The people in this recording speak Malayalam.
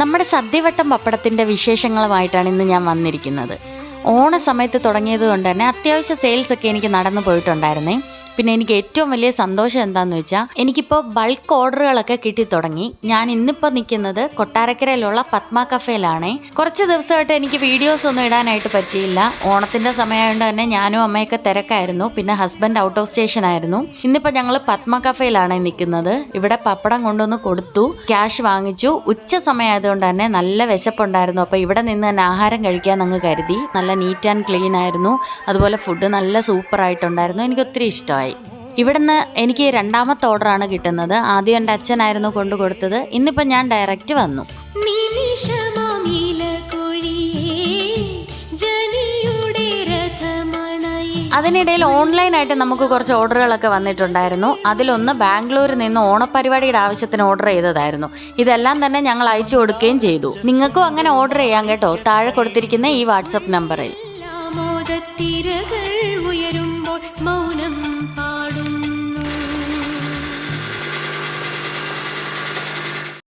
നമ്മുടെ സദ്യവട്ടം പപ്പടത്തിന്റെ വിശേഷങ്ങളുമായിട്ടാണ് ഇന്ന് ഞാൻ വന്നിരിക്കുന്നത്. ഓണ സമയത്ത് തുടങ്ങിയത് കൊണ്ട് തന്നെ അത്യാവശ്യ സെയിൽസ് ഒക്കെ എനിക്ക് നടന്നു പോയിട്ടുണ്ടായിരുന്നേ. പിന്നെ എനിക്ക് ഏറ്റവും വലിയ സന്തോഷം എന്താണെന്ന് വെച്ചാൽ എനിക്കിപ്പോൾ ബൾക്ക് ഓർഡറുകളൊക്കെ കിട്ടി തുടങ്ങി. ഞാൻ ഇന്നിപ്പോൾ നിൽക്കുന്നത് കൊട്ടാരക്കരയിലുള്ള പത്മ കഫേയിലാണേ. കുറച്ച് ദിവസമായിട്ട് എനിക്ക് വീഡിയോസ് ഒന്നും ഇടാനായിട്ട് പറ്റിയില്ല. ഓണത്തിന്റെ സമയമായതുകൊണ്ട് തന്നെ ഞാനും അമ്മയൊക്കെ തിരക്കായിരുന്നു. പിന്നെ ഹസ്ബൻഡ് ഔട്ട് ഓഫ് സ്റ്റേഷൻ ആയിരുന്നു. ഇന്നിപ്പോൾ ഞങ്ങൾ പത്മ കഫേയിലാണ് നിൽക്കുന്നത് ഇവിടെ പപ്പടം കൊണ്ടുവന്ന് കൊടുത്തു ക്യാഷ് വാങ്ങിച്ചു. ഉച്ച സമയമായതുകൊണ്ട് തന്നെ നല്ല വിശപ്പുണ്ടായിരുന്നു. അപ്പോൾ ഇവിടെ നിന്ന് തന്നെ ആഹാരം കഴിക്കാൻ അങ്ങ് കരുതി. നല്ല നീറ്റ് ആൻഡ് ക്ലീൻ ആയിരുന്നു. അതുപോലെ ഫുഡ് നല്ല സൂപ്പറായിട്ടുണ്ടായിരുന്നു എനിക്ക് ഒത്തിരി ഇഷ്ടമായി. ഇവിടുന്ന് എനിക്ക് രണ്ടാമത്തെ ഓർഡറാണ് കിട്ടുന്നത്. ആദ്യം എന്റെ അച്ഛനായിരുന്നു കൊണ്ടു കൊടുത്തത്. ഇന്നിപ്പോൾ ഞാൻ ഡയറക്റ്റ് വന്നു. അതിനിടയിൽ ഓൺലൈനായിട്ട് നമുക്ക് കുറച്ച് ഓർഡറുകളൊക്കെ വന്നിട്ടുണ്ടായിരുന്നു. അതിലൊന്ന് ബാംഗ്ലൂരിൽ നിന്ന് ഓണപരിപാടിയുടെ ആവശ്യത്തിന് ഓർഡർ ചെയ്തതായിരുന്നു. ഇതെല്ലാം തന്നെ ഞങ്ങൾ അയച്ചു കൊടുക്കുകയും ചെയ്തു. നിങ്ങൾക്കും അങ്ങനെ ഓർഡർ ചെയ്യാം കേട്ടോ. താഴെ കൊടുത്തിരിക്കുന്ന ഈ വാട്സപ്പ് നമ്പറിൽ.